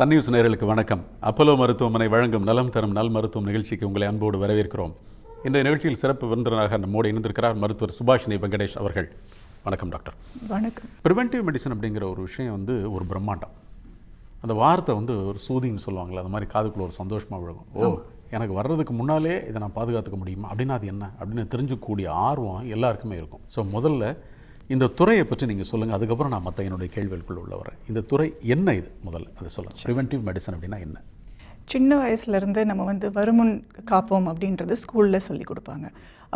Sun news நேயர்களுக்கு வணக்கம். Apollo மருத்துவமனை வழங்கும் நலம் தரும் நல் மருத்துவம் நிகழ்ச்சிக்கு உங்களை அன்போடு வரவேற்கிறோம். இந்த நிகழ்ச்சியில் சிறப்பு விருந்தினராக நம்மோடு இணைந்திருக்கிறார் மருத்துவர் சுபாஷினி வெங்கடேஷ் அவர்கள். வணக்கம் டாக்டர். வணக்கம். ப்ரிவென்டிவ் மெடிசன் அப்படிங்கிற ஒரு விஷயம் வந்து ஒரு பிரம்மாண்டம். அந்த வார்த்தை வந்து ஒரு சூதின்னு சொல்லுவாங்கள்ல அந்த மாதிரி காதுக்குள்ள ஒரு சந்தோஷமாக விழுகும். ஓ எனக்கு வர்றதுக்கு முன்னாலே இதை நான் பாதுகாத்துக்க முடியுமா? அப்படின்னா அது என்ன? அப்படின்னு தெரிஞ்சுக்கக்கூடிய ஆர்வம் எல்லாருக்குமே இருக்கும். ஸோ முதல்ல இந்த துறையை பற்றி நீங்கள் சொல்லுங்கள் அதுக்கப்புறம் நான் மற்ற என்னுடைய கேள்விகளுக்குள்ள உள்ள வரேன். இந்த துறை என்ன இது? முதல்ல அதை சொல்லுங்கள் ப்ரிவென்டிவ் மெடிசன் அப்படின்னா என்ன? சின்ன வயசுலேருந்து நம்ம வந்து வருமுன் காப்போம் அப்படின்றது ஸ்கூலில் சொல்லி கொடுப்பாங்க.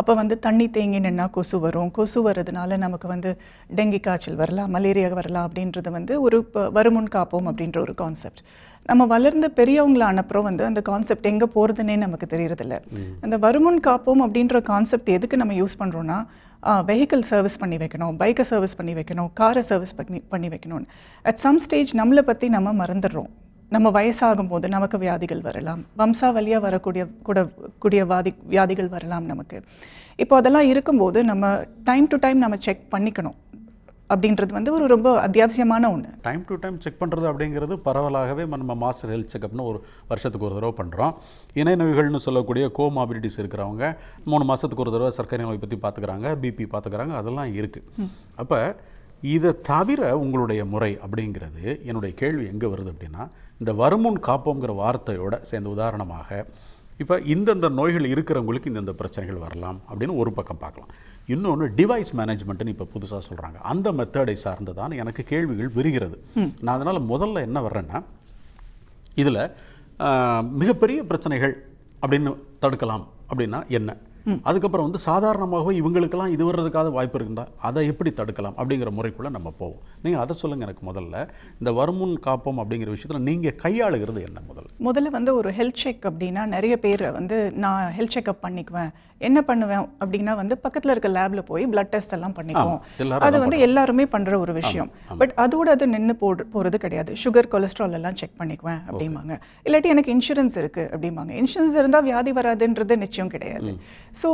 அப்போ வந்து தண்ணி தேங்கி நின்னா கொசு வரும். கொசு வர்றதுனால நமக்கு வந்து டெங்கி காய்ச்சல் வரலாம் மலேரியா வரலாம் அப்படின்றது வந்து ஒரு வருமுன் காப்போம் அப்படின்ற ஒரு கான்செப்ட் நம்ம வளர்ந்து பெரியவங்களான அப்புறம் வந்து அந்த கான்செப்ட் எங்கே போகிறதுனே நமக்கு தெரியறதில்ல. அந்த வருமுன் காப்போம் அப்படின்ற கான்செப்ட் எதுக்கு நம்ம யூஸ் பண்ணுறோன்னா வெஹிக்கிள் சர்வீஸ் பண்ணி வைக்கணும் பைக்கை சர்வீஸ் பண்ணி வைக்கணும் காரை சர்வீஸ் பண்ணி பண்ணி வைக்கணும்னு. அட் சம் ஸ்டேஜ் நம்மளை பற்றி நம்ம மறந்துடுறோம். நம்ம வயசாகும் போது நமக்கு வியாதிகள் வரலாம். வம்சாவளியாக வரக்கூடிய கூட கூடிய வாதி வியாதிகள் வரலாம் நமக்கு. இப்போ அதெல்லாம் இருக்கும்போது நம்ம டைம் டு டைம் நம்ம செக் பண்ணிக்கணும். அப்படின்றது வந்து ஒரு ரொம்ப அத்தியாவசியமான ஒன்று டைம் டு டைம் செக் பண்ணுறது அப்படிங்கிறது பரவலாகவே நம்ம மாஸ்டர் ஹெல்த் செக்அப்னு ஒரு வருஷத்துக்கு ஒரு தடவை பண்ணுறோம் இணை நோய்கள்னு சொல்லக்கூடிய கோமாபிலிட்டிஸ் இருக்கிறவங்க மூணு மாதத்துக்கு ஒரு தடவை சர்க்கரை நோய் பற்றி பார்த்துக்கிறாங்க பிபி பார்த்துக்கிறாங்க அதெல்லாம் இருக்குது அப்போ இதை தவிர உங்களுடைய முறை அப்படிங்கிறது என்னுடைய கேள்வி எங்கே வருது அப்படின்னா இந்த வருமுன் காப்போங்கிற வார்த்தையோட சேர்ந்த உதாரணமாக இப்போ இந்தந்த நோய்கள் இருக்கிறவங்களுக்கு இந்தந்த பிரச்சனைகள் வரலாம் அப்படின்னு ஒரு பக்கம் பார்க்கலாம். இன்னொன்று டிவைஸ் மேனேஜ்மெண்ட்னு இப்போ புதுசாக சொல்கிறாங்க அந்த மெத்தடை சார்ந்து தான் எனக்கு கேள்விகள் விரிகிறது. நான் அதனால் முதல்ல என்ன வர்றேன்னா இதில் மிகப்பெரிய பிரச்சனைகள் அப்படின்னு தடுக்கலாம் அப்படின்னா என்ன? அதுக்கப்புறம் வந்து சாதாரணமாகவே இவங்களுக்கெல்லாம் இது வர்றதுக்காக வாய்ப்பு இருக்குதா? அதை எப்படி தடுக்கலாம் அப்படிங்கிற முறைக்குள்ளே நம்ம போவோம். நீங்கள் அதை சொல்லுங்கள் எனக்கு முதல்ல. இந்த வருமுன் காப்போம் அப்படிங்கிற விஷயத்தில் நீங்கள் கையாளுகிறது என்ன முதல்ல? முதல்ல வந்து ஒரு ஹெல்த் செக் அப்படின்னா நிறைய பேர் வந்து நான் ஹெல்த் செக்அப் பண்ணிக்குவேன். என்ன பண்ணுவேன் அப்படின்னா வந்து பக்கத்தில் இருக்க லேப்ல போய் பிளட் டெஸ்ட் எல்லாம் பண்ணிக்குவோம். அது வந்து எல்லாருமே பண்ற ஒரு விஷயம். பட் அதோட அது நின்று போடு போறது கிடையாது. சுகர் கொலஸ்ட்ரால் எல்லாம் செக் பண்ணிக்குவேன் அப்படிம்பாங்க. இல்லாட்டி எனக்கு இன்சூரன்ஸ் இருக்கு அப்படிம்பாங்க. இன்சூரன்ஸ் இருந்தா வியாதி வராதுன்றது நிச்சயம் கிடையாது. So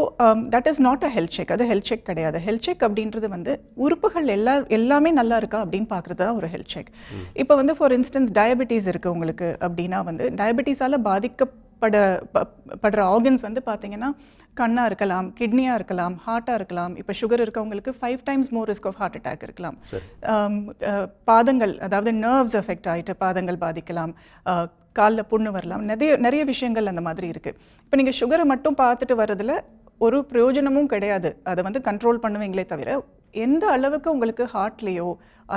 that is not a health check அது ஹெல்த் செக் கிடையாது. ஹெல்த் செக் அப்படின்றது வந்து உறுப்புகள் எல்லா எல்லாமே நல்லா இருக்கா அப்படின்னு பார்க்குறது தான் ஒரு ஹெல்த் செக் இப்போ வந்து ஃபார் இன்ஸ்டன்ஸ் டயபெட்டிஸ் இருக்கு உங்களுக்கு அப்படின்னா வந்து டயபெட்டிஸால பாதிக்கப்பட படுற ஆர்கன்ஸ் வந்து பார்த்தீங்கன்னா கண்ணா இருக்கலாம் கிட்னியாக இருக்கலாம் ஹார்ட்டாக இருக்கலாம். இப்போ சுகர் இருக்கவங்களுக்கு five times more risk of heart attack இருக்கலாம். அஹ், பாதங்கள் அதாவது நர்வ்ஸ் எஃபெக்ட் ஆகிட்டு பாதங்கள் பாதிக்கலாம். காலில் புண்ணு வரலாம். நிறைய நிறைய விஷயங்கள் அந்த மாதிரி இருக்குது இப்போ நீங்கள் சுகரை மட்டும் பார்த்துட்டு வர்றதுல ஒரு பிரயோஜனமும் கிடையாது. அதை வந்து கண்ட்ரோல் பண்ணுவீங்களே தவிர எந்த அளவுக்கு உங்களுக்கு ஹார்ட்லேயோ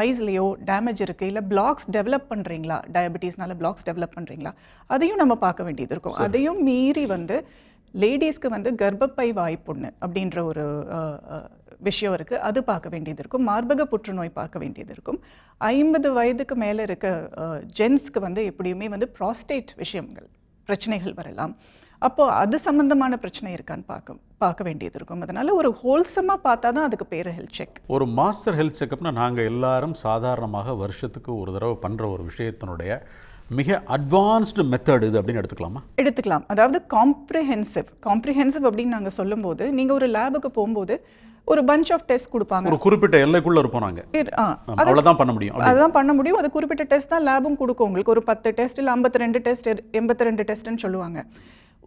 ஐஸ்லேயோ டேமேஜ் இருக்குது இல்லை பிளாக்ஸ் டெவலப் பண்ணுறீங்களா டயபெட்டிஸ்னால பிளாக்ஸ் டெவலப் பண்ணுறீங்களா அதையும் நம்ம பார்க்க வேண்டியது இருக்கும். அதையும் மீறி வந்து லேடிஸ்க்கு வந்து கர்ப்பப்பை வாய்ப்புண்ணு அப்படின்ற ஒரு விஷயம் இருக்குது அது பார்க்க வேண்டியது இருக்கும். மார்பக புற்றுநோய் பார்க்க வேண்டியது இருக்கும். ஐம்பது வயதுக்கு மேலே இருக்க ஜென்ஸ்க்கு வந்து எப்படியுமே வந்து ப்ராஸ்டேட் விஷயங்கள் பிரச்சனைகள் வரலாம். அப்போ அது சம்பந்தமான பிரச்சனை இருக்கான்னு பார்க்க பார்க்க வேண்டியது இருக்கும். அதனால ஒரு ஹோல்சமாக பார்த்தா தான் அதுக்கு பேர் ஹெல்த் செக் ஒரு மாஸ்டர் ஹெல்த் செக்கப்னா நாங்கள் எல்லாரும் சாதாரணமாக வருஷத்துக்கு ஒரு தடவை பண்ணுற ஒரு விஷயத்தினுடைய மிக அட்வான்ஸ்டு மெத்தட் இது அப்படின்னு எடுத்துக்கலாமா? எடுத்துக்கலாம். அதாவது காம்ப்ரிஹென்சிவ் காம்ப்ரிஹென்சிவ் அப்படின்னு நாங்கள் சொல்லும்போது நீங்கள் ஒரு லேபுக்கு போகும்போது ஒரு bunch ஆஃப் டெஸ்ட் கொடுப்பாங்க. ஒரு குறிப்பிட்ட எல்லைக்குள்ளே இருப்போம் ஆ. அவ்வளோதான் பண்ண முடியும் அதான் பண்ண முடியும். அது குறிப்பிட்ட டெஸ்ட் தான் லேபும் கொடுக்கும். உங்களுக்கு ஒரு பத்து டெஸ்ட் இல்லை ஐம்பத்தி ரெண்டு டெஸ்ட் எண்பத்தி ரெண்டு டெஸ்ட்னு சொல்லுவாங்க.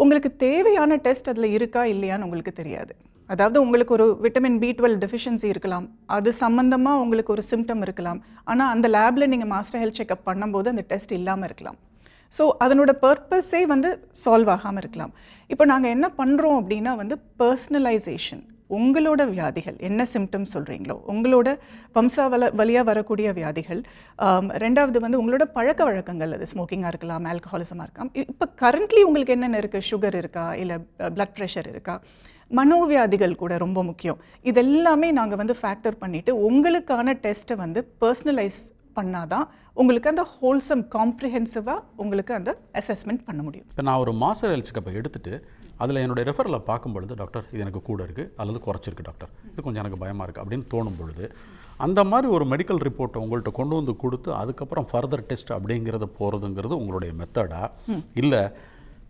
உங்களுக்கு தேவையான டெஸ்ட் அதில் இருக்கா இல்லையான்னு உங்களுக்கு தெரியாது. அதாவது உங்களுக்கு ஒரு விட்டமின் பி டுவெல் டெஃபிஷியன்சி இருக்கலாம். அது சம்மந்தமாக உங்களுக்கு ஒரு சிம்டம் இருக்கலாம். ஆனால் அந்த லேபில் நீங்கள் மாஸ்டர் ஹெல்த் செக்அப் பண்ணும்போது அந்த டெஸ்ட் இல்லாமல் இருக்கலாம். ஸோ அதனோட பர்பஸே வந்து சால்வ் ஆகாமல் இருக்கலாம். இப்போ நாங்கள் என்ன பண்ணுறோம் அப்படின்னா வந்து பர்சனலைசேஷன் உங்களோட வியாதிகள் என்ன சிம்டம்ஸ் சொல்கிறீங்களோ உங்களோட வம்சாவல வழியாக வரக்கூடிய வியாதிகள் ரெண்டாவது வந்து உங்களோட பழக்க வழக்கங்கள் அது ஸ்மோக்கிங்காக இருக்கலாம் ஆல்கஹாலிசமாக இருக்கலாம். இப்போ கரண்ட்லி உங்களுக்கு என்னென்ன இருக்குது சுகர் இருக்கா? இல்லை பிளட் ப்ரெஷர் இருக்கா? மனோவியாதிகள் கூட ரொம்ப முக்கியம். இதெல்லாமே நாங்கள் வந்து ஃபேக்டர் பண்ணிவிட்டு உங்களுக்கான டெஸ்ட்டை வந்து பர்சனலைஸ் பண்ணாதான் உங்களுக்கு அந்த ஹோல்சம் காம்ப்ரிஹென்சிவாக உங்களுக்கு அந்த அசஸ்மெண்ட் பண்ண முடியும். இப்போ நான் ஒரு மாஸ்டர் ஹெல்த் செக்கப்பை எடுத்துட்டு அதில் என்னுடைய ரெஃபரில் பார்க்கும் பொழுது டாக்டர் இது எனக்கு கூட இருக்குது அல்லது குறைச்சிருக்கு டாக்டர். இது கொஞ்சம் எனக்கு பயமாக இருக்குது அப்படின்னு தோணும் பொழுது அந்த மாதிரி ஒரு மெடிக்கல் ரிப்போர்ட்டை உங்கள்கிட்ட கொண்டு வந்து கொடுத்து அதுக்கப்புறம் ஃபர்தர் டெஸ்ட் அப்படிங்கிறது போகிறதுங்கிறது உங்களுடைய மெத்தடா இல்லை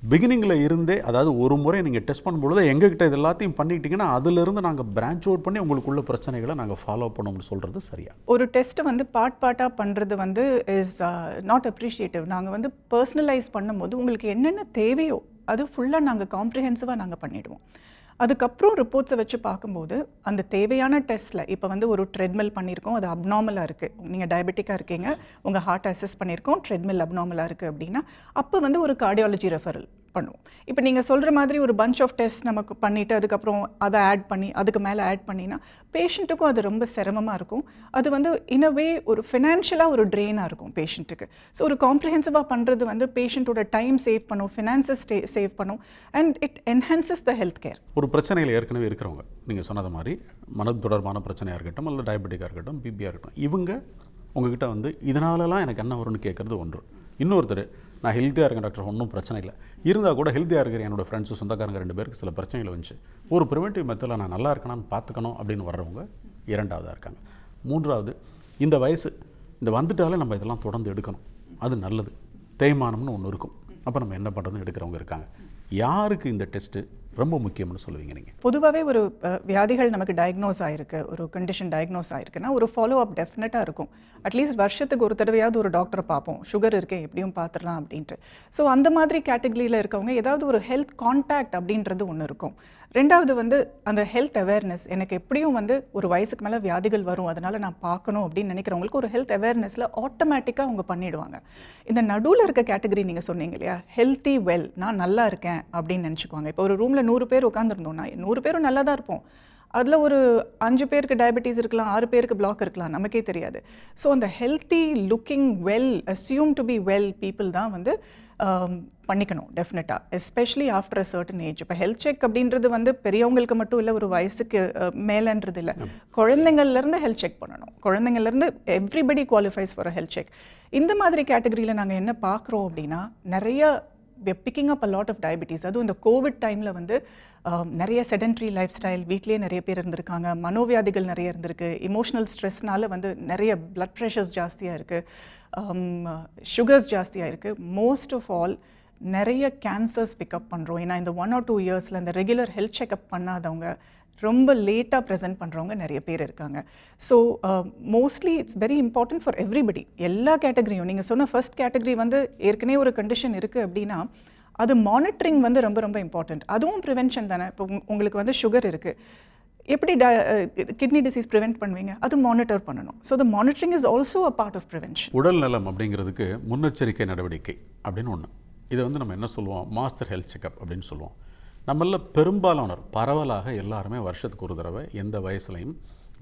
பிகினிங்கில் இருந்தே அதாவது ஒரு முறை நீங்கள் டெஸ்ட் பண்ணும்பொழுது எங்ககிட்ட இது எல்லாத்தையும் பண்ணிக்கிட்டிங்கன்னா அதிலிருந்து நாங்கள் பிரான்ச் அவுட் பண்ணி உங்களுக்குள்ள பிரச்சனைகளை நாங்கள் ஃபாலோ பண்ணோம்னு சொல்கிறது சரியா? ஒரு டெஸ்ட்டை வந்து பார்ட் பார்ட்டாக பண்ணுறது வந்து இஸ் நாட் அப்ரிஷியேட்டிவ் நாங்கள் வந்து பர்சனலைஸ் பண்ணும்போது உங்களுக்கு என்னென்ன தேவையோ அது ஃபுல்லாக நாங்கள் காம்ப்ரிஹென்சிவாக நாங்கள் பண்ணிவிடுவோம் அதுக்கப்புறம் ரிப்போர்ட்ஸை வச்சு பார்க்கும்போது அந்த தேவையான டெஸ்ட்டில் இப்போ வந்து ஒரு ட்ரெட்மில் பண்ணியிருக்கோம் அது அப்நார்மலாக இருக்குது நீங்கள் டயபெட்டிக்காக இருக்கீங்க உங்கள் ஹார்ட் அசஸ் பண்ணியிருக்கோம் ட்ரெட்மில் அப்நார்மலாக இருக்குது அப்படின்னா அப்போ வந்து ஒரு கார்டியாலஜி ரெஃபரல் பண்ணுவோம். இப்போ நீங்கள் சொல்கிற மாதிரி ஒரு பஞ்ச் ஆஃப் டெஸ்ட் நமக்கு பண்ணிவிட்டு அதுக்கப்புறம் அதை ஆட் பண்ணி அதுக்கு மேலே ஆட் பண்ணினா பேஷண்ட்டுக்கும் அது ரொம்ப சிரமமாக இருக்கும். அது வந்து இனவே ஒரு ஃபினான்ஷியலாக ஒரு ட்ரெயினாக இருக்கும் பேஷண்ட்டுக்கு ஸோ ஒரு காம்ப்ரிஹென்சிவாக பண்ணுறது வந்து பேஷண்ட்டோட டைம் சேவ் பண்ணும் ஃபினான்சஸ் சேவ் பண்ணும் and it enhances the health care ஒரு பிரச்சனையில் ஏற்கனவே இருக்கிறவங்க நீங்கள் சொன்னது மாதிரி மன தொடர்பான பிரச்சனையாக இருக்கட்டும் அல்லது டயபெட்டிக்காக இருக்கட்டும் பிபியாக இருக்கட்டும் இவங்க உங்ககிட்ட வந்து இதனாலலாம் எனக்கு என்ன வரும்னு கேட்குறது ஒன்று. இன்னொருத்தர் நான் ஹெல்த்தியாக இருக்கேன் டாக்டர் ஒன்றும் பிரச்சனை இல்லை. இருந்தால் கூட ஹெல்த்தியாக இருக்கிற என்னோட ஃப்ரெண்ட்ஸு சொந்தக்காரங்க ரெண்டு பேருக்கு சில பிரச்சனைகள் வந்துச்சு. ஒரு ப்ரிவென்டிவ் மெத்தடில் நான் நல்லா இருக்கணும்னு பார்த்துக்கணும் அப்படின்னு வர்றவங்க இரண்டாவதாக இருக்காங்க. மூன்றாவது இந்த வயசு இந்த வந்துட்டாலே நம்ம இதெல்லாம் தொடர்ந்து எடுக்கணும். அது நல்லது. தேய்மானம்னு ஒன்று இருக்கும். அப்போ நம்ம என்ன பண்ணுறதுன்னு எடுக்கிறவங்க இருக்காங்க. யாருக்கு இந்த டெஸ்ட்டு ரொம்ப முக்கியம்னு சொல்லுவீங்க நீங்கள் பொதுவாகவே ஒரு வியாதிகள் நமக்கு டயக்னோஸ் ஆயிருக்கு ஒரு கண்டிஷன் டயக்னோஸ் ஆயிருக்குன்னா ஒரு ஃபாலோ அப் டெஃபினட்டாக இருக்கும் அட்லீஸ்ட் வருஷத்துக்கு ஒரு தடவையாவது ஒரு டாக்டரை பார்ப்போம். சுகர் இருக்கே எப்படியும் பார்த்துடலாம் அப்படின்ட்டு. ஸோ அந்த மாதிரி கேட்டகரியில் இருக்கவங்க ஏதாவது ஒரு ஹெல்த் கான்டாக்ட் அப்படின்றது ஒன்று இருக்கும். ரெண்டாவது வந்து அந்த ஹெல்த் அவேர்னஸ் எனக்கு எப்படியும் வந்து ஒரு வயசுக்கு மேலே வியாதிகள் வரும். அதனால நான் பார்க்கணும் அப்படின்னு நினைக்கிறவங்களுக்கு ஒரு ஹெல்த் அவேர்னஸில் ஆட்டோமேட்டிக்காக அவங்க பண்ணிடுவாங்க. இந்த நடுவில் இருக்க கேட்டகரி நீங்கள் சொன்னீங்க இல்லையா? ஹெல்த்தி வெல் நான் நல்லா இருக்கேன் அப்படின்னு நினச்சிக்குவாங்க. இப்போ ஒரு ரூமில் நூறு பேர் உட்காந்துருந்தோம்னா நூறு பேரும் நல்லா தான் இருப்போம். அதில் ஒரு அஞ்சு பேருக்கு டயபெட்டிஸ் இருக்கலாம் ஆறு பேருக்கு பிளாக் இருக்கலாம் நமக்கே தெரியாது. ஸோ அந்த healthy looking well assume to be well people தான் வந்து பண்ணிக்கணும் டெஃபினட்டாக especially after a certain age இப்போ ஹெல்த் செக் அப்படின்றது வந்து பெரியவங்களுக்கு மட்டும் இல்லை ஒரு வயசுக்கு மேலேன்றது இல்லை. குழந்தைங்கள்லேருந்து ஹெல்த் செக் பண்ணணும். குழந்தைங்கள்லேருந்து everybody qualifies for health check இந்த மாதிரி கேட்டகரியில் நாங்கள் என்ன பார்க்குறோம் அப்படின்னா நிறைய picking up a lot of diabetes அதுவும் இந்த கோவிட் டைமில் வந்து நிறைய செடன்ட்ரி லைஃப் ஸ்டைல் வீட்லேயே நிறைய பேர் இருந்திருக்காங்க. மனோவியாதிகள் நிறைய இருந்திருக்கு. இமோஷனல் ஸ்ட்ரெஸ்னால வந்து நிறைய பிளட் ப்ரெஷர்ஸ் ஜாஸ்தியாக இருக்குது சுகர்ஸ் ஜாஸ்தியாக இருக்குது மோஸ்ட் ஆஃப் ஆல் நிறைய கேன்சர்ஸ் பிக்கப் பண்ணுறோம் ஏன்னா இந்த ஒன் ஆர் டூ இயர்ஸில் இந்த ரெகுலர் ஹெல்த் செக்அப் பண்ணாதவங்க ரொம்ப லேட்டாக ப்ரெசென்ட் பண்ணுறவங்க நிறைய பேர் இருக்காங்க. So mostly it's very important for everybody எல்லா கேட்டகரியும் நீங்கள் சொன்ன ஃபர்ஸ்ட் கேட்டகரி வந்து ஏற்கனவே ஒரு கண்டிஷன் இருக்குது அப்படின்னா அது மானிட்டரிங் வந்து ரொம்ப ரொம்ப இம்பார்ட்டன்ட் அதுவும் ப்ரிவென்ஷன் தானே. இப்போ உங்களுக்கு வந்து சுகர் இருக்குது எப்படி ட கிட்னி டிசீஸ் ப்ரிவென்ட் பண்ணுவீங்க? அது மானிட்டர் பண்ணணும். So the monitoring is also a part of prevention உடல் நலம் அப்படிங்கிறதுக்கு முன்னெச்சரிக்கை நடவடிக்கை அப்படின்னு ஒன்று இதை வந்து நம்ம என்ன சொல்லுவோம்? மாஸ்டர் ஹெல்த் செக்கப் அப்படின்னு சொல்லுவோம். நம்மள பெரும்பாலானோர் பரவலாக எல்லாருமே வருஷத்துக்கு ஒரு தடவை எந்த வயசுலையும்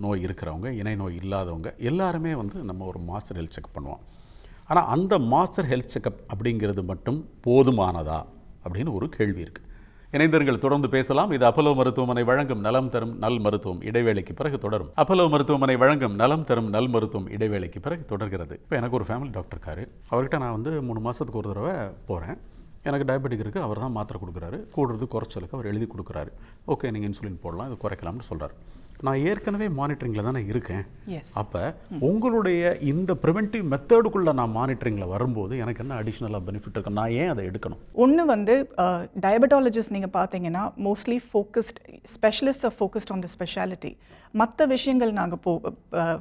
நோய் இருக்கிறவங்க இணை நோய் இல்லாதவங்க எல்லாருமே வந்து நம்ம ஒரு மாஸ்டர் ஹெல்த் செக் பண்ணுவோம். ஆனால் அந்த மாஸ்டர் ஹெல்த் செக்கப் அப்படிங்கிறது மட்டும் போதுமானதா? அப்படின்னு ஒரு கேள்வி இருக்குது இணைந்தர்கள் தொடர்ந்து பேசலாம். இது அப்பலோ மருத்துவமனை வழங்கும் நலம் தரும் நல் மருத்துவம் இடைவேளைக்கு பிறகு தொடரும். அப்பலோ மருத்துவமனை வழங்கும் நலம் தரும் நல் மருத்துவம் இடைவேளைக்கு பிறகு தொடர்கிறது. இப்போ எனக்கு ஒரு ஃபேமிலி டாக்டர் இருக்காரு. அவர்கிட்ட நான் வந்து மூணு மாதத்துக்கு ஒரு தடவை போகிறேன் எனக்கு டயபெட்டிக் இருக்குது அவர் தான் மாத்திரை கொடுக்குறாரு. கூடுறது குறைச்சலுக்கு அவர் எழுதி கொடுக்குறாரு. ஓகே நீங்கள் இன்சுலின் போடலாம் இது குறைக்கலாம்னு சொல்கிறார் நான் ஏற்கனவே மானிட்டரிங்கில் தானே இருக்கேன். அப்போ உங்களுடைய இந்த ப்ரிவென்டிவ் மெத்தடுக்குள்ளே நான் மானிட்டரிங்கில் வரும்போது எனக்கு என்ன அடிஷ்னலாக பெனிஃபிட் இருக்கு? நான் ஏன் அதை எடுக்கணும்? ஒன்று வந்து டயபெட்டாலஜிஸ்ட் நீங்கள் பார்த்தீங்கன்னா mostly focused specialist of focused on the speciality மற்ற விஷயங்கள் நாங்கள் போ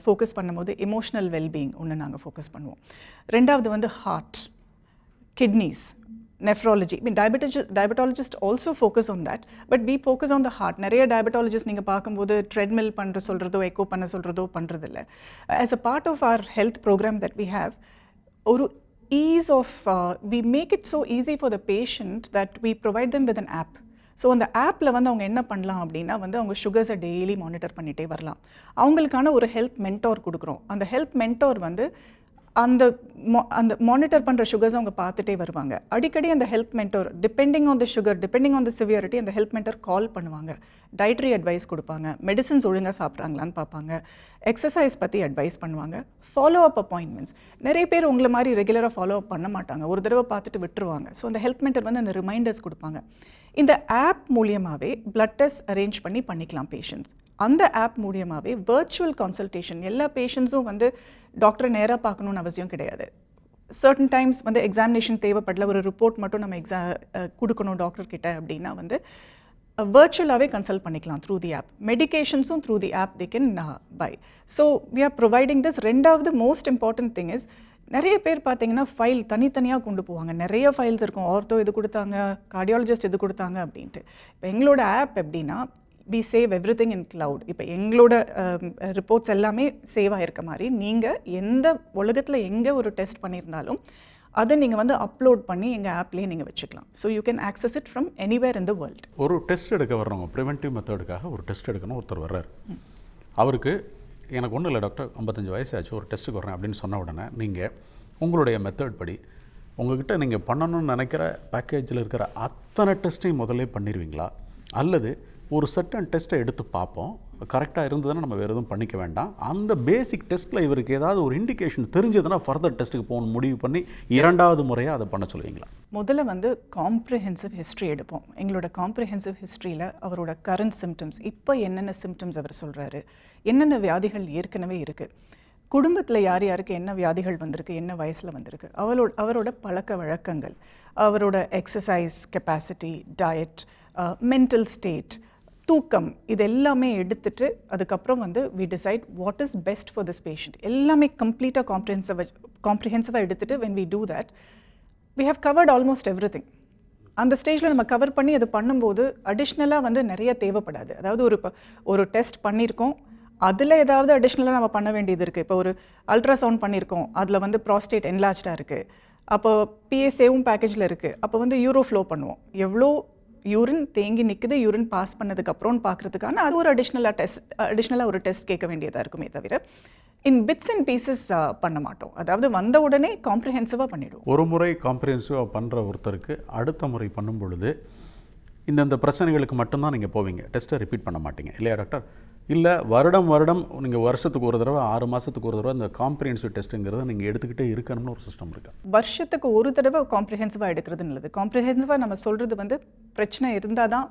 ஃபோக்கஸ் பண்ணும்போது எமோஷனல் வெல்பீயிங் ஒன்று நாங்கள் ஃபோக்கஸ் பண்ணுவோம். ரெண்டாவது வந்து heart kidneys, nephrology. I mean, diabetologist, diabetologists also focus on that, but we focus on the heart. நிறைய diabetologists நீங்கள் பார்க்கும்போது ட்ரெட்மில் பண்ணுற சொல்கிறதோ எக்கோ பண்ண சொல்கிறதோ பண்ணுறதில்ல as a part of our health programme that we have ஒரு ease of we make it so easy for the patient that we provide them with an app so அந்த ஆப்பில் வந்து அவங்க என்ன பண்ணலாம் அப்படின்னா வந்து அவங்க சுகர்ஸை டெய்லி மானிட்டர் பண்ணிகிட்டே வரலாம் அவங்களுக்கான ஒரு ஹெல்த் மென்டோர் கொடுக்குறோம் அந்த ஹெல்த் மென்டோர் வந்து அந்த mo- அந்த மானிட்டர் பண்ணுற சுகர்ஸ் அவங்க பார்த்துட்டே வருவாங்க. அடிக்கடி அந்த health mentor depending on the sugar depending on the severity அந்த ஹெல்த் மென்டர் கால் பண்ணுவாங்க. டயட்ரி அட்வைஸ் கொடுப்பாங்க. மெடிசன்ஸ் ஒழுங்காக சாப்பிட்றாங்களான்னு பார்ப்பாங்க. எக்ஸசைஸ் பற்றி அட்வைஸ் பண்ணுவாங்க. ஃபாலோ அப் அப்பாயின்மெண்ட்ஸ் நிறைய பேர் உங்களை மாதிரி ரெகுலராக ஃபாலோ அப் பண்ண மாட்டாங்க. ஒரு தடவை பார்த்துட்டு விட்டுருவாங்க. ஸோ அந்த ஹெல்த் மென்டர் வந்து அந்த ரிமைண்டர்ஸ் கொடுப்பாங்க. இந்த ஆப் மூலியமாகவே பிளட் டெஸ்ட் அரேஞ்ச் பண்ணி பண்ணிக்கலாம் பேஷண்ட்ஸ் அந்த ஆப் மூலியமாகவே வர்ச்சுவல் கன்சல்டேஷன் எல்லா பேஷண்ட்ஸும் வந்து டாக்டரை நேராக பார்க்கணுன்னு அவசியம் கிடையாது. சர்டன் டைம்ஸ் வந்து எக்ஸாமினேஷன் தேவைப்படல ஒரு ரிப்போர்ட் மட்டும் நம்ம எக்ஸா கொடுக்கணும் டாக்டர்கிட்ட அப்படின்னா வந்து வர்ச்சுவலாகவே கன்சல்ட் பண்ணிக்கலாம் through the app மெடிகேஷன்ஸும் through the app they can buy so we are providing this ரெண்டாவது மோஸ்ட் இம்பார்ட்டன்ட் திங் இஸ் நிறைய பேர் பார்த்தீங்கன்னா ஃபைல் தனித்தனியாக கொண்டு போவாங்க. நிறைய ஃபைல்ஸ் இருக்கும். ஆர்த்தோ இது கொடுத்தாங்க? கார்டியாலஜிஸ்ட் இது கொடுத்தாங்க? அப்படின்ட்டு. இப்போ எங்களோட ஆப் எப்படின்னா we save every thing in cloud இப்போ எங்களோட ரிப்போர்ட்ஸ் எல்லாமே சேவ் ஆயிருக்க மாதிரி நீங்கள் எந்த உலகத்தில் எங்கே ஒரு டெஸ்ட் பண்ணியிருந்தாலும் அதை நீங்கள் வந்து அப்லோட் பண்ணி எங்கள் ஆப்லேயே நீங்கள் வச்சுக்கலாம். So you can access it from anywhere in the world ஒரு டெஸ்ட் எடுக்க வர்றவங்க ப்ரிவென்டிவ் மெத்தடுக்காக ஒரு டெஸ்ட் எடுக்கணும் ஒருத்தர் வர்றாரு. அவருக்கு எனக்கு ஒன்றும் இல்லை டாக்டர் ஐம்பத்தஞ்சு வயசு ஆச்சு ஒரு டெஸ்ட்டுக்கு வரேன் அப்படின்னு சொன்ன உடனே நீங்கள் உங்களுடைய மெத்தட் படி உங்ககிட்ட நீங்கள் பண்ணணும்னு நினைக்கிற பேக்கேஜில் இருக்கிற அத்தனை டெஸ்ட்டையும் முதல்ல பண்ணிடுவீங்களா அல்லது ஒரு சர்டன் டெஸ்ட்டை எடுத்து பார்ப்போம். கரெக்டாக இருந்ததுன்னா நம்ம வேறு எதுவும் பண்ணிக்க வேண்டாம். அந்த பேசிக் டெஸ்ட்டில் இவருக்கு ஏதாவது ஒரு இண்டிகேஷன் தெரிஞ்சதுன்னா ஃபர்தர் டெஸ்ட்டுக்கு போகணும் முடிவு பண்ணி இரண்டாவது முறையாக அதை பண்ண சொல்லுவீங்களா? முதல்ல வந்து காம்ப்ரிஹென்சிவ் ஹிஸ்ட்ரி எடுப்போம். எங்களோட காம்ப்ரிஹென்சிவ் ஹிஸ்ட்ரியில் அவரோட கரண்ட் சிம்டம்ஸ் இப்போ என்னென்ன சிம்டம்ஸ் அவர் சொல்கிறாரு என்னென்ன வியாதிகள் ஏற்கனவே இருக்குது குடும்பத்தில் யார் யாருக்கு என்ன வியாதிகள் வந்திருக்கு என்ன வயசில் வந்திருக்கு அவளோட அவரோட பழக்க வழக்கங்கள் அவரோட exercise capacity diet mental state தூக்கம் இது எல்லாமே எடுத்துட்டு அதுக்கப்புறம் வந்து we decide what is best for this patient எல்லாமே கம்ப்ளீட்டாக காம்ப்ரிஹென்சிவாக காம்ப்ரிஹென்சிவாக எடுத்துட்டு when we do that we have covered almost every thing அந்த ஸ்டேஜில் நம்ம கவர் பண்ணி அது பண்ணும்போது அடிஷ்னலாக வந்து நிறைய தேவைப்படாது. அதாவது ஒரு இப்போ ஒரு டெஸ்ட் பண்ணியிருக்கோம் அதில் ஏதாவது அடிஷ்னலாக நம்ம பண்ண வேண்டியது இருக்குது இப்போ ஒரு அல்ட்ராசவுண்ட் பண்ணியிருக்கோம் அதில் வந்து ப்ராஸ்டேட் என்லார்ஜ்டாக இருக்குது அப்போ பிஎஸ்ஏவும் பேக்கேஜில் இருக்குது அப்போ வந்து யூரோ ஃப்ளோ பண்ணுவோம். எவ்வளோ யூரின் தேங்கி நிற்குது யூரின் பாஸ் பண்ணதுக்கப்புறம் பார்க்குறதுக்கான அது ஒரு அடிஷ்னலாக டெஸ்ட் அடிஷ்னலாக ஒரு டெஸ்ட் கேட்க வேண்டியதாக இருக்குமே தவிர இன் பிட்ஸ் அண்ட் பீசஸ் பண்ண மாட்டோம். அதாவது வந்த உடனே காம்ப்ரிஹென்சிவாக பண்ணிவிடுவோம் ஒரு முறை காம்ப்ரிஹென்சிவாக பண்ணுற ஒருத்தருக்கு அடுத்த முறை பண்ணும் பொழுது இந்தந்த பிரச்சனைகளுக்கு மட்டும்தான் நீங்கள் போவீங்க. டெஸ்ட்டை ரிப்பீட் பண்ண மாட்டீங்க. இல்லையா டாக்டர் இல்லை வருடம் வருடம் நீங்கள் வருஷத்துக்கு ஒரு தடவை ஆறு மாதத்துக்கு ஒரு தடவை இந்த காம்ப்ரிஹென்சிவ் டெஸ்ட்டுங்கிறத நீங்கள் எடுத்துக்கிட்டே இருக்கணும்னு ஒரு சிஸ்டம் இருக்கா. வருஷத்துக்கு ஒரு தடவை காம்ப்ரிஹென்சிவாக எடுக்கிறது நல்லது. காம்ப்ரிஹென்சிவாக நம்ம சொல்கிறது வந்து பிரச்சனை இருந்தால் தான்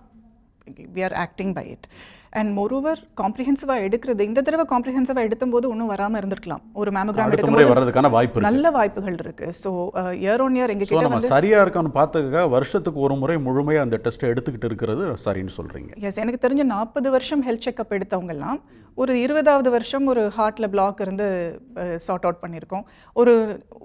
we are acting by it and moreover காம்ப்ரிஹென்சிவாக எடுக்கிறது இந்த தடவை காம்ப்ரிஹென்சிவாக எடுக்கும்போது ஒன்றும் வராமல் இருந்திருக்கலாம். ஒரு மேமோகிராம் எடுக்கும்போது வர்றதுக்கான வாய்ப்பு நல்ல வாய்ப்புகள் இருக்கு. So year on year so எங்ககிட்ட நம்ம சரியாக இருக்கான்னு பார்த்துக்க வருஷத்துக்கு ஒரு முறை முழுமையாக அந்த டெஸ்ட்டை எடுத்துக்கிட்டு இருக்கிறது சரின்னு சொல்கிறீங்க எஸ் எனக்கு தெரிஞ்ச நாற்பது வருஷம் ஹெல்த் செக்அப் எடுத்தவங்கெல்லாம் ஒரு இருபதாவது வருஷம் ஒரு ஹார்ட்டில் பிளாக் இருந்து சார்ட் அவுட் பண்ணியிருக்கோம். ஒரு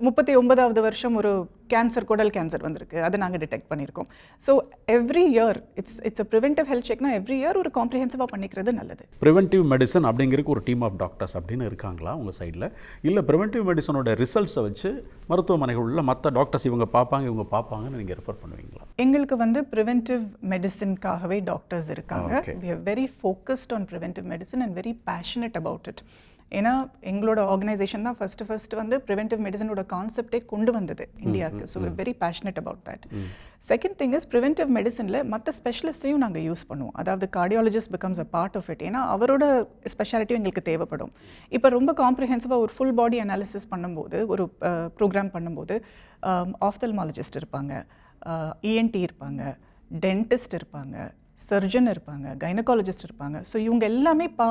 முப்பத்தி ஒன்பதாவது வருஷம் ஒரு கேன்சர் குடல் கேன்சர் வந்திருக்கு. அதை நாங்கள் டிடெக்ட் பண்ணியிருக்கோம். So every year it's it's a preventive health செக்னா every year ஒரு காம்ப்ரிஹென்சிவாக பண்ணிக்கிறது நல்லது. ப்ரிவென்டிவ் மெடிசன் அப்படிங்கிறதுக்கு ஒரு டீம் ஆஃப் டாக்டர்ஸ் அப்படின்னு இருக்காங்களா உங்கள் சைடில் இல்லை ப்ரிவென்டிவ் மெடிசனோட ரிசல்ட்ஸை வச்சு மருத்துவமனைகளில் மற்ற டாக்டர்ஸ் இவங்க பார்ப்பாங்க இவங்க பார்ப்பாங்கன்னு நீங்கள் ரெஃபர் பண்ணுவீங்களா? எங்களுக்கு வந்து ப்ரிவென்டிவ் மெடிசின்காகவே டாக்டர்ஸ் இருக்காங்க. We are very focused on preventive medicine and very passionate about it ஏன்னா எங்களோட ஆர்கனைசேஷன் தான் ஃபர்ஸ்ட் ஃபர்ஸ்ட் வந்து ப்ரிவென்டிவ் மெடிசனோட கான்செப்டே கொண்டு வந்தது இந்தியாவுக்கு. So very passionate about that second thing is preventive மெடிசனில் மற்ற ஸ்பெஷலிஸ்டையும் நாங்கள் யூஸ் பண்ணுவோம். அதாவது cardiologist becomes a part of it ஏன்னா அவரோட ஸ்பெஷாலிட்டியும் எங்களுக்கு தேவைப்படும். இப்போ ரொம்ப காம்ப்ரிஹென்சிவாக ஒரு ஃபுல் பாடி அனாலிசிஸ் பண்ணும்போது ஒரு ப்ரோக்ராம் பண்ணும்போது ஆஃப்தல்மாலஜிஸ்ட் இருப்பாங்க இஎன்டி இருப்பாங்க டென்டிஸ்ட் இருப்பாங்க சர்ஜன் இருப்பாங்க கைனகாலஜிஸ்ட் இருப்பாங்க. ஸோ இவங்க எல்லாமே பா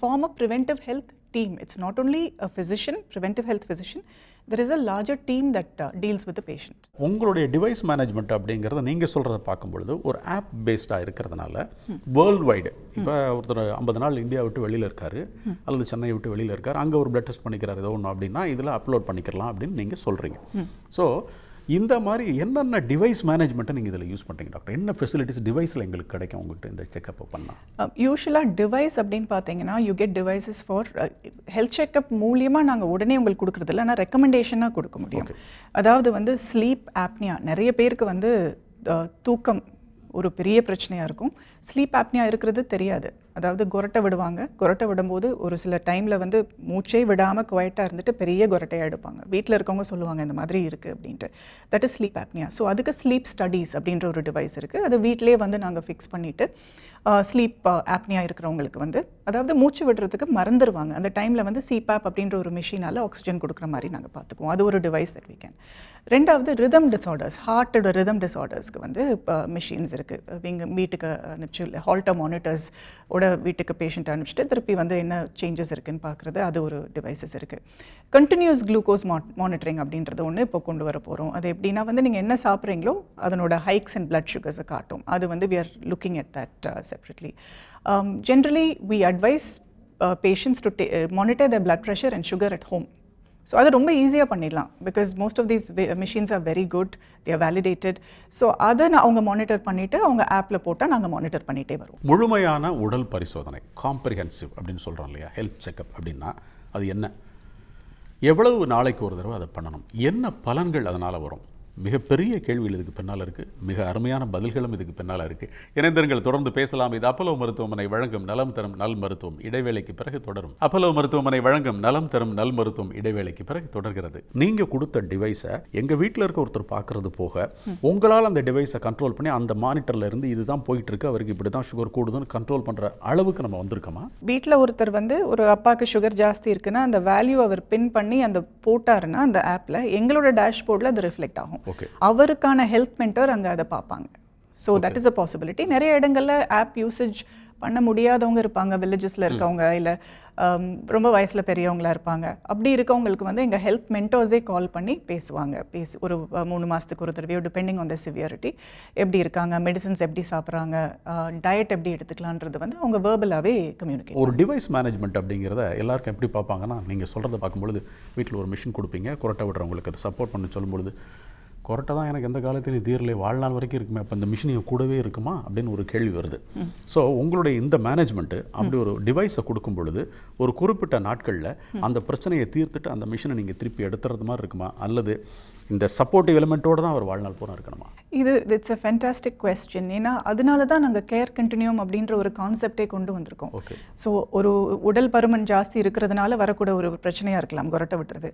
form a preventive health team it's not only a physician preventive health physician. There is a larger team that uh, deals with the patient. உங்களுடைய டிவைஸ் மேனேஜ்மெண்ட் அப்படிங்கிறத நீங்கள் சொல்கிறத பார்க்கும்பொழுது ஒரு ஆப் பேஸ்டாக இருக்கிறதுனால வேர்ல்டு வைடு இப்போ ஒருத்தர் ஐம்பது நாள் இந்தியா விட்டு வெளியில் இருக்காரு அல்லது சென்னை விட்டு வெளியில் இருக்கார் அங்கே ஒரு பிளட் டெஸ்ட் பண்ணிக்கிறார் ஏதோ ஒன்று அப்படின்னா இதில் அப்லோட் பண்ணிக்கலாம் அப்படின்னு நீங்கள் சொல்கிறீங்க ஸோ இந்த மாதிரி என்னென்ன டிவைஸ் மேனேஜ்மெண்ட்டை நீங்கள் இதில் யூஸ் பண்ணுறீங்க டாக்டர் என்ன ஃபெசிலிட்டிஸ் டிவைஸில் எங்களுக்கு கிடைக்கும் உங்கள்கிட்ட இந்த செக்கப் பண்ணால் யூஸ்வலாக டிவைஸ் அப்படின்னு பார்த்தீங்கன்னா you get devices for health checkup மூலியமாக நாங்கள் உடனே உங்களுக்கு கொடுக்குறது இல்லை. ஆனால் ரெக்கமெண்டேஷனாக கொடுக்க முடியும். அதாவது வந்து ஸ்லீப் ஆப்னியா நிறைய பேருக்கு வந்து தூக்கம் ஒரு பெரிய பிரச்சனையாக இருக்கும். ஸ்லீப் ஆப்னியா இருக்கிறது தெரியாது. அதாவது கொரட்டை விடுவாங்க. கொரட்டை விடும்போது ஒரு சில டைமில் வந்து மூச்சே விடாமல் குவைட்டாக இருந்துட்டு பெரிய கொரட்டையாக எடுப்பாங்க. வீட்டில் இருக்கவங்க சொல்லுவாங்க இந்த மாதிரி இருக்குது அப்படின்ட்டு. That is sleep apnoea so அதுக்கு ஸ்லீப் ஸ்டடீஸ் அப்படின்ற ஒரு டிவைஸ் இருக்குது அது வீட்டிலே வந்து நாங்கள் ஃபிக்ஸ் பண்ணிவிட்டு ஸ்லீப் ஆப்னியா இருக்கிறவங்களுக்கு வந்து அதாவது மூச்சு விடுறதுக்கு மறந்துடுவாங்க அந்த டைமில் வந்து சிபாப் அப்படின்ற ஒரு மிஷினால் ஆக்சிஜன் கொடுக்குற மாதிரி நாங்கள் பார்த்துக்குவோம். அது ஒரு டிவைஸ் தட் we ரெண்டாவது ரிதம் டிஸார்டர்ஸ் ஹார்ட்டோட ரிதம் டிஸார்டர்ஸ்க்கு வந்து இப்போ மிஷின்ஸ் இருக்குது எங்கள் வீட்டுக்கு அனுப்பிச்சு இல்லை ஹால்ட்டர் மானிட்டர்ஸ் ஓட வீட்டுக்கு பேஷண்ட் அனுப்பிச்சிட்டு திருப்பி வந்து என்ன சேஞ்சஸ் இருக்குதுன்னு பார்க்குறது அது ஒரு டிவைசஸ் இருக்குது கண்டினியூஸ் குளுக்கோஸ் மானிட்டரிங் அப்படின்றது ஒன்று இப்போ கொண்டு வர போகிறோம் அது எப்படின்னா வந்து நீங்கள் என்ன சாப்பிட்றீங்களோ அதனோட ஹைக்ஸ் அண்ட் பிளட் சுகர்ஸை காட்டும். அது வந்து we are looking at that separately generally we advise patients to monitor the blood pressure and sugar at home so அதை ரொம்ப ஈஸியாக பண்ணிடலாம். Because most of these machines are very good they're validated so அதை நான் அவங்க monitor பண்ணிவிட்டு அவங்க ஆப்பில் போட்டால் நாங்கள் மானிட்டர் பண்ணிகிட்டே வருவோம். முழுமையான உடல் பரிசோதனை காம்ப்ரிஹென்சிவ் அப்படின்னு சொல்கிறோம் இல்லையா? ஹெல்த் செக்கப் அப்படின்னா அது என்ன? எவ்வளவு நாளைக்கு ஒரு தடவை அதை பண்ணணும்? என்ன பலன்கள் அதனால் வரும்? மிகப்பெரிய கேள்விகள் இதுக்கு பின்னால் இருக்குது மிக அருமையான பதில்களும் இதுக்கு பின்னால் இருக்குது இணைந்தர்கள் தொடர்ந்து பேசலாம். இது அப்பலோ மருத்துவமனை வழங்கும் நலம் தரும் நல் மருத்துவம் இடைவேளைக்கு பிறகு தொடரும். அப்பலோ மருத்துவமனை வழங்கும் நலம் தரும் நல் மருத்துவம் இடைவேளைக்கு பிறகு தொடர்கிறது. நீங்கள் கொடுத்த டிவைஸை எங்கள் வீட்டில் இருக்க ஒருத்தர் பார்க்கறது போக உங்களால் அந்த டிவைஸை கண்ட்ரோல் பண்ணி அந்த மானிட்டரில் இருந்து இதுதான் போயிட்டு இருக்கு. அவருக்கு இப்படி தான் சுகர் கூடுதுன்னு கண்ட்ரோல் பண்ணுற அளவுக்கு நம்ம வந்திருக்கோமா? வீட்டில் ஒருத்தர் வந்து ஒரு அப்பாவுக்கு சுகர் ஜாஸ்தி இருக்குன்னா அந்த வேல்யூ அவர் பின் பண்ணி அந்த போட்டாருன்னா அந்த ஆப்பில் எங்களோட டேஷ்போர்டில் அது ரிஃப்ளெக்ட் ஆகும். அவருக்கான ஹெல்த் மென்டர் அங்கே அதை பார்ப்பாங்க. So that is a possibility நிறைய இடங்கள்ல ஆப் யூசேஜ் பண்ண முடியாதவங்க இருப்பாங்க. வில்லேஜஸில் இருக்கவங்க இல்லை ரொம்ப வயசில் பெரியவங்களா இருப்பாங்க. அப்படி இருக்கவங்களுக்கு வந்து எங்கள் ஹெல்த் மென்டர்ஸே கால் பண்ணி பேசுவாங்க. பேசி ஒரு மூணு மாதத்துக்கு ஒரு தடவையோ டிபெண்டிங் ஆன் த சிவியரிட்டி எப்படி இருக்காங்க மெடிசன்ஸ் எப்படி சாப்பிட்றாங்க டயட் எப்படி எடுத்துக்கலான்றது வந்து அவங்க வேர்பலாகவே கம்யூனிகேட் ஒரு டிவைஸ் மேனேஜ்மெண்ட் அப்படிங்கிறத எல்லாருக்கும் எப்படி பார்ப்பாங்கன்னா நீங்கள் சொல்கிறத பார்க்கும்பொழுது வீட்டில் ஒரு மிஷின் கொடுப்பீங்க. கொரட்டை விடுறவங்களுக்கு அதை சப்போர்ட் பண்ண சொல்லும்பொழுது கொரட்டை தான் எனக்கு எந்த காலத்திலையும் தீரலை. வாழ்நாள் வரைக்கும் இருக்குமே. அப்போ இந்த மிஷின் கூடவே இருக்குமா? அப்படின்னு ஒரு கேள்வி வருது. ஸோ உங்களுடைய இந்த மேனேஜ்மெண்ட்டு அப்படி ஒரு டிவைஸை கொடுக்கும் பொழுது ஒரு குறிப்பிட்ட நாட்களில் அந்த பிரச்சனையை தீர்த்துட்டு அந்த மிஷினை நீங்கள் திருப்பி எடுத்துறது மாதிரி இருக்குமா? அல்லது இந்த சப்போர்ட்டிவ் எலிமெண்ட்டோடு தான் அவர் வாழ்நாள் பூரா இருக்கணுமா? இது இட்ஸ் அ ஃபென்டாஸ்டிக் கொஸ்டின் ஏன்னா அதனால தான் நாங்கள் கேர் கண்டினியூம் அப்படின்ற ஒரு கான்செப்டே கொண்டு வந்திருக்கோம். ஸோ ஒரு உடல் பருமன் ஜாஸ்தி இருக்கிறதுனால வரக்கூட ஒரு பிரச்சனையாக இருக்கலாம் கொரட்டை விட்டுறது.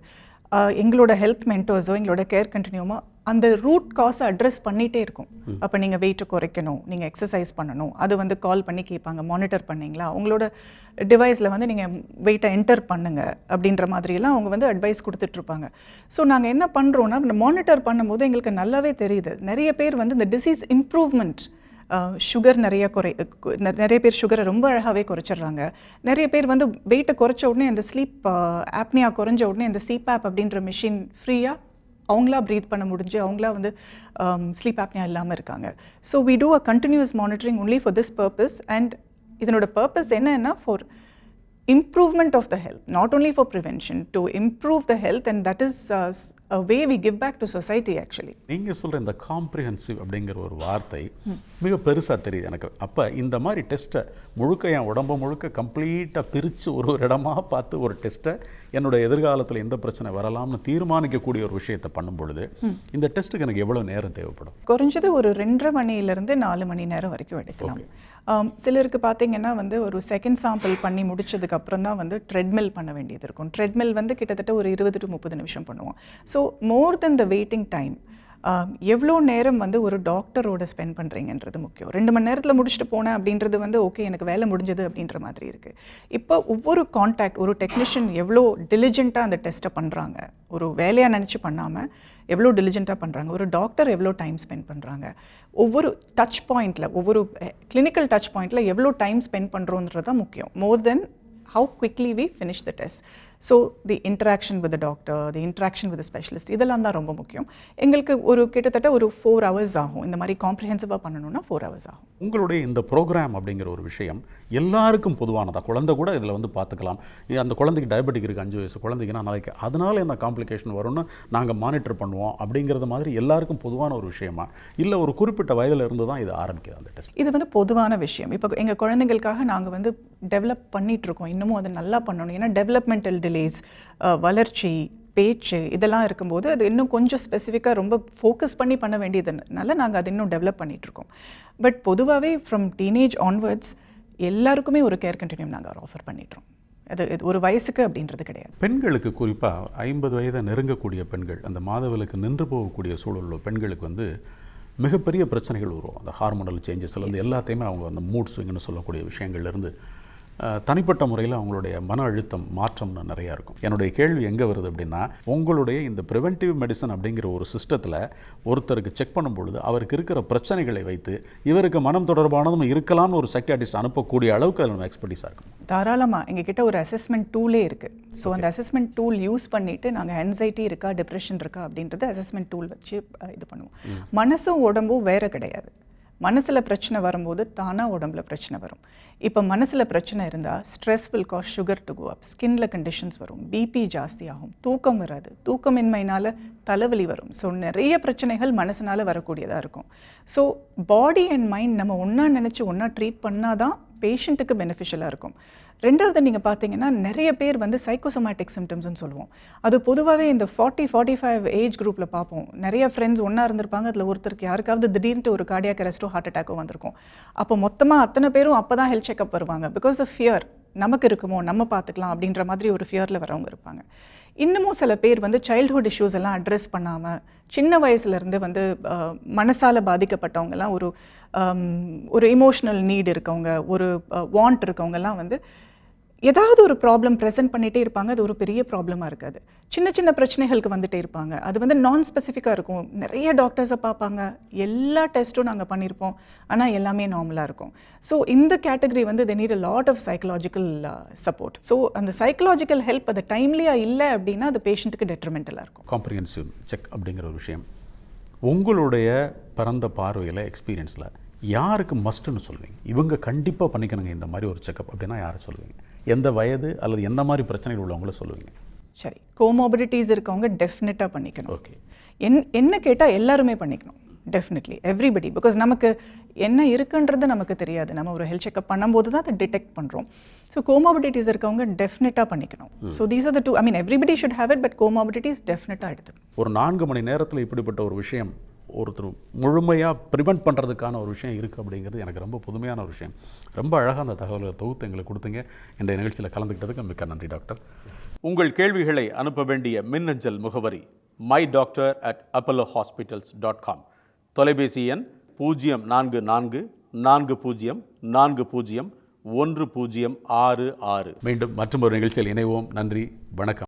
எங்களோட ஹெல்த் மென்டர்ஸோ எங்களோட கேர் கண்டினியூமோ அந்த ரூட் காஸை அட்ரஸ் பண்ணிகிட்டே இருக்கும். அப்போ நீங்கள் வெயிட்டை குறைக்கணும் நீங்கள் எக்ஸசைஸ் பண்ணணும். அது வந்து கால் பண்ணி கேட்பாங்க மானிட்டர் பண்ணீங்களா? உங்களோட டிவைஸில் வந்து நீங்கள் வெயிட்டை என்டர் பண்ணுங்க அப்படின்ற மாதிரியெல்லாம் அவங்க வந்து அட்வைஸ் கொடுத்துட்ருப்பாங்க. ஸோ நாங்கள் என்ன பண்ணுறோன்னா இந்த மானிட்டர் பண்ணும்போது எங்களுக்கு நல்லாவே தெரியுது. நிறைய பேர் வந்து இந்த டிசீஸ் இம்ப்ரூவ்மெண்ட் சுகர் நிறைய குறை நிறைய பேர் சுகரை ரொம்ப அழகாகவே குறைச்சிடுறாங்க. நிறைய பேர் வந்து வெயிட்டை குறைச்ச உடனே அந்த ஸ்லீப் ஆப்னியா குறைஞ்ச உடனே இந்த சிபாப் அப்படின்ற மிஷின் ஃப்ரீயாக அவங்களா ப்ரீத் பண்ண முடிஞ்சு அவங்களா வந்து ஸ்லீப் ஆப்னியா இல்லாமல் இருக்காங்க. So we do a continuous monitoring only for this purpose and இதனோட பர்பஸ் என்னன்னா for improvement of the health. Not only for prevention to improve the health and that is uh, a way we give back to society actually. நீங்கள் சொல்கிற இந்த comprehensive அப்படிங்கிற ஒரு வார்த்தை மிக பெருசாக தெரியுது எனக்கு. அப்போ இந்த மாதிரி டெஸ்ட்டை முழுக்க என் உடம்பு முழுக்க கம்ப்ளீட்டாக பிரித்து ஒரு ஒரு இடமா பார்த்து ஒரு டெஸ்ட்டை என்னோட எதிர்காலத்தில் எந்த பிரச்சனை வரலாம்னு தீர்மானிக்கக்கூடிய ஒரு விஷயத்தை பண்ணும் பொழுது இந்த டெஸ்ட்டுக்கு எனக்கு எவ்வளோ நேரம் தேவைப்படும்? குறைஞ்சது ஒரு ரெண்டரை மணியிலிருந்து நாலு மணி நேரம் வரைக்கும் எடுக்கலாம். சிலருக்கு பார்த்தீங்கன்னா வந்து ஒரு செகண்ட் சாம்பிள் பண்ணி முடிச்சதுக்கு அப்புறம் தான் வந்து ட்ரெட்மில் பண்ண வேண்டியது இருக்கும். ட்ரெட்மில் வந்து கிட்டத்தட்ட ஒரு இருபது டு முப்பது நிமிஷம் பண்ணுவோம். So more than the waiting time எவ்வளோ நேரம் வந்து ஒரு டாக்டரோட ஸ்பெண்ட் பண்ணுறீங்கன்றது முக்கியம். ரெண்டு மணி நேரத்தில் முடிச்சுட்டு போனேன் அப்படின்றது வந்து ஓகே எனக்கு வேலை முடிஞ்சது அப்படின்ற மாதிரி இருக்குது இப்போ ஒவ்வொரு காண்டாக்ட் ஒரு டெக்னீஷியன் எவ்வளோ டெலிஜென்ட்டாக அந்த டெஸ்ட்டை பண்ணுறாங்க ஒரு வேலையாக நினச்சி பண்ணாமல் எவ்வளோ டெலிஜென்ட்டாக பண்ணுறாங்க ஒரு டாக்டர் எவ்வளோ டைம் ஸ்பெண்ட் பண்ணுறாங்க ஒவ்வொரு டச் பாயிண்டில் ஒவ்வொரு கிளினிக்கல் டச் பாயிண்டில் எவ்வளோ டைம் ஸ்பெண்ட் பண்ணுறோன்றது தான் முக்கியம். More than how quickly we finish the test so the interaction with doctor the interaction with specialist இதெல்லாம் தான் ரொம்ப முக்கியம். எங்களுக்கு ஒரு கிட்டத்தட்ட ஒரு ஃபோர் ஹவர்ஸ் ஆகும். இந்த மாதிரி காம்ப்ரிஹென்சிவாக பண்ணணும்னா ஃபோர் ஹவர்ஸ் ஆகும். உங்களுடைய இந்த ப்ரோக்ராம் அப்படிங்கிற ஒரு விஷயம் எல்லாருக்கும் பொதுவானதா? குழந்தை கூட இதில் வந்து பார்த்துக்கலாம். அந்த குழந்தைக்கு டயபெட்டிக் இருக்குது அஞ்சு வயசு குழந்தைக்குன்னா நாளைக்கு அதனால என்ன காம்ப்ளிகேஷன் வரும்னு நாங்கள் மானிட்டர் பண்ணுவோம் அப்படிங்கிறது மாதிரி எல்லாருக்கும் பொதுவான ஒரு விஷயமா? இல்லை ஒரு குறிப்பிட்ட வயதில் இருந்து தான் இது ஆரம்பிக்குது அந்த டெஸ்ட் இது வந்து பொதுவான விஷயம். இப்போ எங்கள் குழந்தைங்களுக்காக நாங்கள் வந்து டெவலப் பண்ணிட்டு இருக்கோம். இன்னமும் அதை நல்லா பண்ணணும். ஏன்னா டெவலப்மெண்டல் டிலேஸ் வளர்ச்சி பேச்சு இதெல்லாம் இருக்கும்போது அது இன்னும் கொஞ்சம் ஸ்பெசிஃபிக்காக ரொம்ப ஃபோக்கஸ் பண்ணி பண்ண வேண்டியதுனால நாங்கள் அதை இன்னும் டெவலப் பண்ணிட்டு இருக்கோம் பட் பொதுவாகவே ஃப்ரம் டீனேஜ் ஆன்வர்ட்ஸ் எல்லாருக்குமே ஒரு கேர் கண்டினியூம் நாங்கள் ஆஃபர் பண்ணிட்டுறோம் அது இது ஒரு வயசுக்கு அப்படின்றது கிடையாது. பெண்களுக்கு குறிப்பாக ஐம்பது வயதை நெருங்கக்கூடிய பெண்கள் அந்த மாதவிலக்கு நின்று போகக்கூடிய சூழல் உள்ள பெண்களுக்கு வந்து மிகப்பெரிய பிரச்சனைகள் வரும் அந்த ஹார்மோனல் சேஞ்சஸ்லேருந்து எல்லாத்தையுமே அவங்க அந்த மூட் ஸ்விங்னு சொல்லக்கூடிய விஷயங்கள்லேருந்து தனிப்பட்ட முறையில் அவங்களுடைய மன அழுத்தம் மாற்றம்னு நிறையா இருக்கும். என்னுடைய கேள்வி எங்கே வருது அப்படின்னா உங்களுடைய இந்த ப்ரிவென்டிவ் மெடிசன் அப்படிங்கிற ஒரு சிஸ்டத்தில் ஒருத்தருக்கு செக் பண்ணும் பொழுது அவருக்கு இருக்கிற பிரச்சனைகளை வைத்து இவருக்கு மனம் தொடர்பானதும் இருக்கலாம்னு ஒரு சைக்காட்டிஸ்ட் அனுப்பக்கூடிய அளவுக்கு அதில் நம்ம எக்ஸ்பர்டீஸாக இருக்கும் தாராளமாக எங்ககிட்ட ஒரு அசஸ்மெண்ட் டூலே இருக்குது ஸோ அந்த அசஸ்மெண்ட் டூல் யூஸ் பண்ணிவிட்டு நாங்கள் anxiety இருக்கா டிப்ரெஷன் இருக்கா அப்படின்றத அசஸ்மெண்ட் டூல் வச்சு இது பண்ணுவோம். மனசும் உடம்பும் வேற கிடையாது. மனசில் பிரச்சனை வரும்போது தானாக உடம்புல பிரச்சனை வரும். இப்போ மனசில் பிரச்சனை இருந்தால் stress will cause sugar to go up ஸ்கின்ல கண்டிஷன்ஸ் வரும். பிபி ஜாஸ்தி ஆகும் தூக்கம் வராது. தூக்கமின்மையினால் தலைவலி வரும். ஸோ நிறைய பிரச்சனைகள் மனசனால் வரக்கூடியதாக இருக்கும். ஸோ பாடி அண்ட் மைண்ட் நம்ம ஒன்றா நினச்சி ஒன்றா ட்ரீட் பண்ணால் தான் பேஷண்ட்டுக்கு பெனிஃபிஷியலாக இருக்கும். ரெண்டாவது நீங்கள் பார்த்தீங்கன்னா நிறைய பேர் வந்து சைக்கோசோமேட்டிக் சிம்டம்ஸ்னு சொல்லுவோம். அது பொதுவாகவே இந்த ஃபார்ட்டி ஃபார்ட்டி ஃபைவ் ஏஜ் குரூப்பில் பார்ப்போம் நிறைய ஃப்ரெண்ட்ஸ் ஒன்றா இருந்திருப்பாங்க. அதில் ஒருத்தருக்கு யாருக்காவது திடீர்னு ஒரு கார்டியாக் அரெஸ்ட்டோ ஹார்ட் அட்டாக்கோ வந்திருக்கும். அப்போ மொத்தமாக அத்தனை பேரும் அப்போ தான் ஹெல்த் செக்அப் வருவாங்க. பிகாஸ் ஆஃப் ஃபியர் நமக்கு இருக்குமோ நம்ம பார்த்துக்கலாம் அப்படின்ற மாதிரி ஒரு ஃபியரில் வரவங்க இருப்பாங்க. இன்னமும் சில பேர் வந்து சைல்ட்ஹுட் இஷ்யூஸ் எல்லாம் அட்ரஸ் பண்ணாமல் சின்ன வயசுலேருந்து வந்து மனசால் மனசால பாதிக்கப்பட்டவங்கலாம் ஒரு ஒரு இமோஷ்னல் நீட் இருக்கவங்க ஒரு வாண்ட் இருக்கவங்கலாம் வந்து ஏதாவது ஒரு ப்ராப்ளம் ப்ரெசென்ட் பண்ணிகிட்டே இருப்பாங்க. அது ஒரு பெரிய ப்ராப்ளமாக இருக்காது. சின்ன சின்ன பிரச்சனைகளுக்கு வந்துட்டே இருப்பாங்க. அது வந்து நான் ஸ்பெசிஃபிக்காக இருக்கும். நிறைய டாக்டர்ஸை பார்ப்பாங்க. எல்லா டெஸ்ட்டும் நாங்கள் பண்ணியிருப்போம் ஆனால் எல்லாமே நார்மலாக இருக்கும். ஸோ இந்த கேட்டகரி வந்து they need a lot of psychological support so அந்த சைக்கலாஜிக்கல் ஹெல்ப் அது டைம்லியாக இல்லை அப்படின்னா அது பேஷண்ட்டுக்கு டெட்ரிமெண்டலாக இருக்கும். காம்ப்ரிஹென்சிவ் செக் அப்படிங்கிற ஒரு விஷயம். உங்களுடைய பரந்த பார்வையில் எக்ஸ்பீரியன்ஸில் யாருக்கு மஸ்ட்டுன்னு சொல்லுவீங்க? இவங்க கண்டிப்பாக பண்ணிக்கணுங்க இந்த மாதிரி ஒரு செக்கப் அப்படின்னா யாரை சொல்லுவீங்க? எந்த வயது அல்லது எந்த மாதிரி பிரச்சனைகள் உள்ளவங்கள சொல்லுவீங்க? சரி கோமாபிலிட்டிஸ் இருக்கவங்க டெஃபினட்டாக பண்ணிக்கணும். ஓகே என் என்ன கேட்டால் எல்லாருமே பண்ணிக்கணும். டெஃபினெட்லி எவ்ரிபடி பிகாஸ் நமக்கு என்ன இருக்குன்றது நமக்கு தெரியாது. நம்ம ஒரு ஹெல்த் செக்அப் பண்ணும்போது தான் அதை டிடெக்ட் பண்ணுறோம் ஸோ கோமாபிலிட்டிஸ் இருக்கவங்க டெஃபினட்டாக பண்ணிக்கணும். So these are the two I mean everybody should have it but comorbidities டெஃபினட்டாக எடுத்துக்கணும். ஒரு நான்கு மணி நேரத்தில் இப்படிப்பட்ட ஒரு விஷயம் ஒருத்தர் முழுமையாக ப்ரிவெண்ட் பண்ணுறதுக்கான ஒரு விஷயம் இருக்குது அப்படிங்கிறது எனக்கு ரொம்ப புதுமையான ஒரு விஷயம். ரொம்ப அழகாக அந்த தகவலை தொகுத்து எங்களுக்கு கொடுத்தீங்க. இந்த நிகழ்ச்சியில் கலந்துக்கிட்டதுக்கு மிக்க நன்றி டாக்டர். உங்கள் கேள்விகளை அனுப்ப வேண்டிய மின்னஞ்சல் முகவரி my doctor at Apollo hospitals dot com தொலைபேசி எண் பூஜ்ஜியம் நான்கு நான்கு நான்கு பூஜ்ஜியம் நான்கு பூஜ்ஜியம் ஒன்று பூஜ்ஜியம் ஆறு ஆறு. மீண்டும் மற்றும் ஒரு நிகழ்ச்சியில் இணைவோம். நன்றி வணக்கம்.